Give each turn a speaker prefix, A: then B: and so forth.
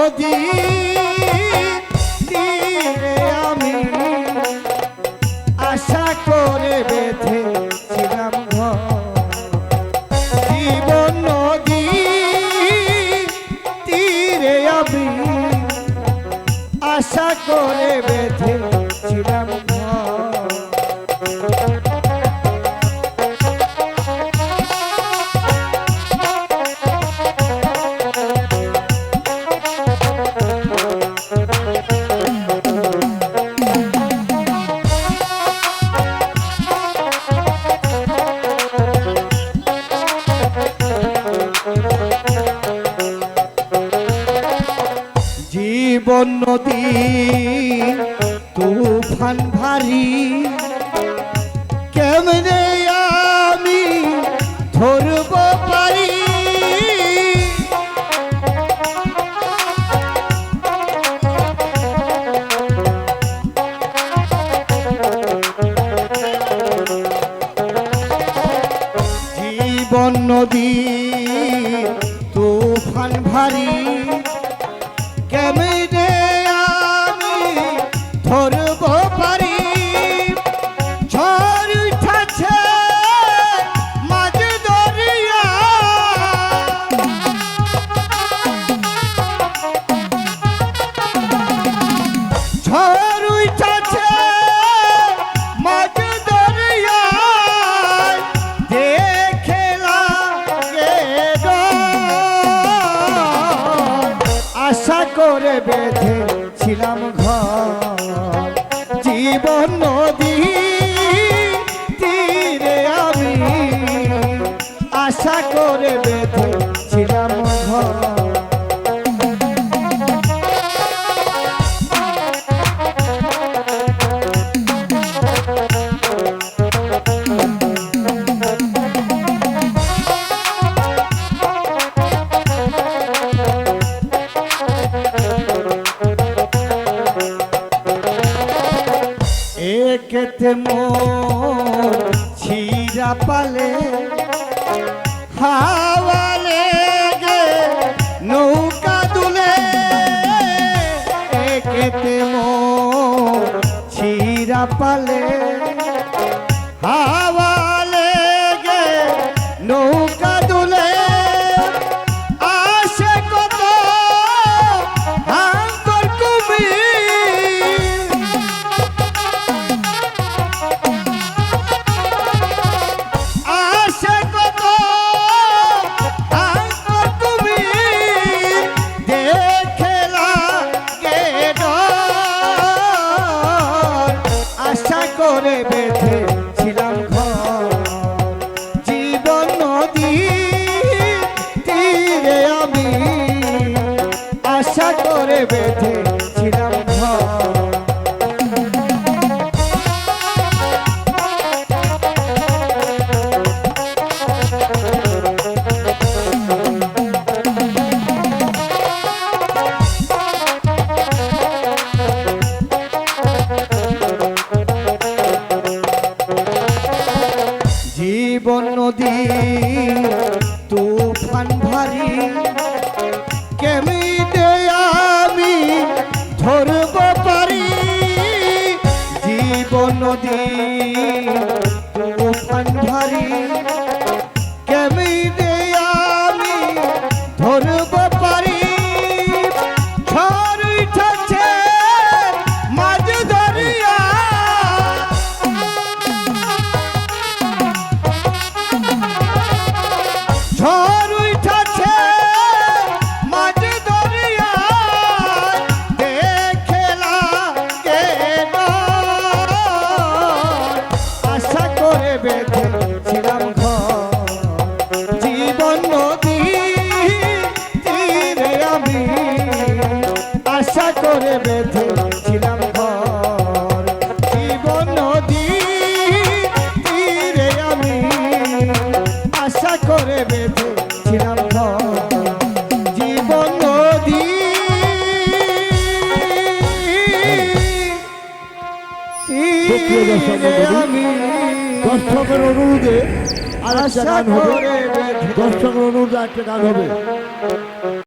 A: নদী আমি আশা করে বেঁধেছিলাম জীবন নদী তীরে আমি আশা করে বেঁধেছিলাম নদী তুফান ভারী। কেমনে আমি ধরব পারি? জীবন নদী তুফান ভারী। কেমনে করে বেঁধেছিলাম ঘর। জীবন নদী একেতে মোর ছিরা পালে হাওয়ালে গে নৌকা দুলে। একেতে মোর ছিরা পালে জীবন নদী ভারী আশা করে বেঁধেছিলাম ঘর। জীবন নদী তীরে আমি আশা করে বেঁধেছিলাম ঘর। জীবন নদী আমি
B: দর্শকের অনুরোধে আর একটা গান হবে। দর্শকের অনুরোধে একটা গান হবে।